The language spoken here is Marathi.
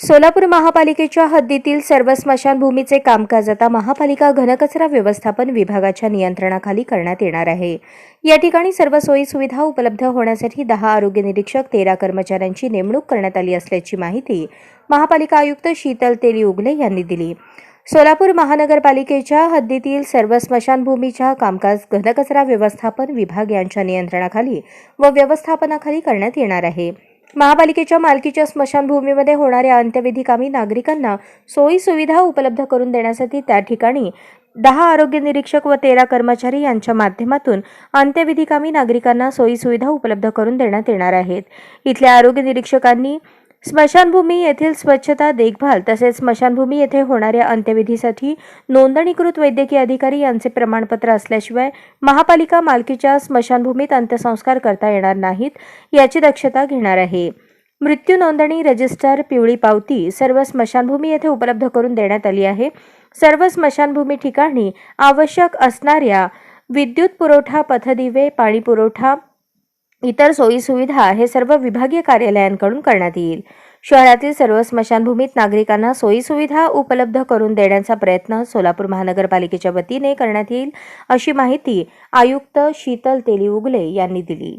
सोलापूर महापालिकेच्या हद्दीतील सर्व स्मशानभूमीचे कामकाज आता महापालिका घनकचरा व्यवस्थापन विभागाच्या नियंत्रणाखाली करण्यात येणार आहे. या ठिकाणी सर्व सोयी सुविधा उपलब्ध होण्यासाठी दहा आरोग्य निरीक्षक तेरा कर्मचाऱ्यांची नेमणूक करण्यात आली असल्याची माहिती महापालिका आयुक्त शीतल तेली उगले यांनी दिली. सोलापूर महानगरपालिकेच्या हद्दीतील सर्व स्मशानभूमीच्या कामकाज घनकचरा व्यवस्थापन विभाग यांच्या नियंत्रणाखाली व व्यवस्थापनाखाली करण्यात येणार आहे. महापालिकेच्या मालकीच्या स्मशानभूमीमध्ये होणाऱ्या अंत्यविधी कामी नागरिकांना सोयी सुविधा उपलब्ध करून देण्यासाठी त्या ठिकाणी दहा आरोग्य निरीक्षक व तेरा कर्मचारी यांच्या माध्यमातून अंत्यविधी कामी नागरिकांना सोयी सुविधा उपलब्ध करून देण्यात येणार आहेत. इथल्या आरोग्य निरीक्षकांनी स्मशानभूमी येथील स्वच्छता देखभाल तसेच स्मशानभूमी येथे होणाऱ्या अंत्यविधीसाठी नोंदणीकृत वैद्यकीय अधिकारी यांचे प्रमाणपत्र असल्याशिवाय महापालिका मालकीच्या स्मशानभूमीत अंत्यसंस्कार करता येणार नाहीत याची दक्षता घेणार आहे. मृत्यू नोंदणी रजिस्टर पिवळी पावती सर्व स्मशानभूमी येथे उपलब्ध करून देण्यात आली आहे. सर्व स्मशानभूमी ठिकाणी आवश्यक असणाऱ्या विद्युत पुरवठा पथदिवे पाणी पुरवठा इतर सोयीसुविधा हे सर्व विभागीय कार्यालयांकडून करण्यात येईल. शहरातील सर्व स्मशानभूमीत नागरिकांना सोयीसुविधा उपलब्ध करून देण्याचा प्रयत्न सोलापूर महानगरपालिकेच्या वतीने करण्यात येईल अशी माहिती आयुक्त शीतल तेली उगले यांनी दिली.